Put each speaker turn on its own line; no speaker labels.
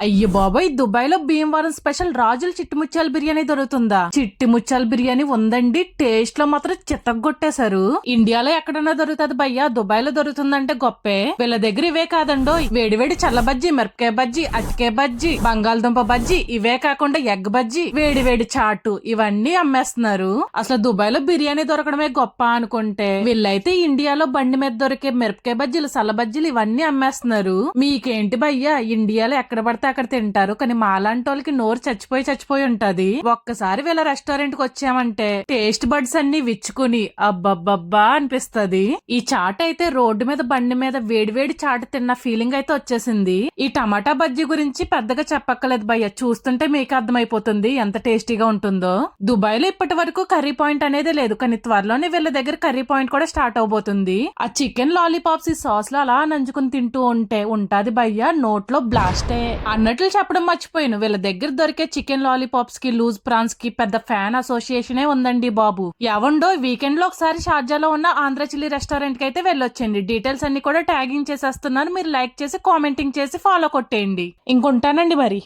అయ్య బాబాయ్ దుబాయ్లో భీమవరం స్పెషల్ రాజుల చిట్టి ముత్యాల బిర్యానీ దొరుకుతుందా? చిట్టి ముచ్చాల బిర్యానీ ఉందండి టేస్ట్లో మాత్రం చిత్తగొట్టేశారు ఇండియాలో ఎక్కడన్నా దొరుకుతుంది భయ్యా దుబాయ్లో దొరుకుతుందంటే గొప్పే. వీళ్ళ దగ్గర ఇవే కాదండో వేడివేడి చల్ల బజ్జీ మిరపకాయ బజ్జీ అటికే బజ్జీ బంగాళదుంప బజ్జీ ఇవే కాకుండా ఎగ్ బజ్జీ వేడి వేడి చాటు ఇవన్నీ అమ్మేస్తున్నారు. అసలు దుబాయ్లో బిర్యానీ దొరకడమే గొప్ప అనుకుంటే వీళ్ళైతే ఇండియాలో బండి మీద దొరికే మిరపకాయ బజ్జీలు సల్ల బజ్జీలు ఇవన్నీ అమ్మేస్తున్నారు. మీకేంటి భయ్యా ఇండియాలో ఎక్కడ పడితే అక్కడ తింటారు. కానీ మాలాంటి వాళ్ళకి నోరు చచ్చిపోయి చచ్చిపోయి ఉంటది. ఒక్కసారి వీళ్ళ రెస్టారెంట్కి వచ్చామంటే టేస్ట్ బడ్స్ అన్ని విచ్చుకుని అబ్బబ్బబ్బా అనిపిస్తది. ఈ చాట్ అయితే రోడ్డు మీద బండి మీద వేడివేడి చాట్ తిన్న ఫీలింగ్ అయితే వచ్చేసింది. ఈ టమాటా బజ్జీ గురించి పెద్దగా చెప్పక్కలేదు భయ్య. చూస్తుంటే మీకు అర్థమైపోతుంది ఎంత టేస్టీగా ఉంటుందో. దుబాయ్లో ఇప్పటి వరకు కర్రీ పాయింట్ అనేది లేదు. కానీ త్వరలోనే వీళ్ళ దగ్గర కర్రీ పాయింట్ కూడా స్టార్ట్ అవబోతుంది. ఆ చికెన్ లాలీపాప్స్ ఈ సాస్లో అలా నంచుకుని తింటూ ఉంటే ఉంటాది భయ్య. నోట్లో బ్లాస్టే అన్నట్లు చెప్పడం మర్చిపోయాను. వీళ్ళ దగ్గర దొరికే చికెన్ లాలీపాప్స్కి లూజ్ ప్రాన్స్కి పెద్ద ఫ్యాన్ అసోసియేషనే ఉందండి బాబు. ఎవండో వీకెండ్లో ఒకసారి షార్జాలో ఉన్న ఆంధ్ర చిల్లీ రెస్టారెంట్కి అయితే వెళ్ళొచ్చండి. డీటెయిల్స్ అన్ని కూడా ట్యాగింగ్ చేసేస్తున్నాను. మీరు లైక్ చేసి కామెంటింగ్ చేసి ఫాలో కొట్టేయండి. ఇంకుంటానండి మరి.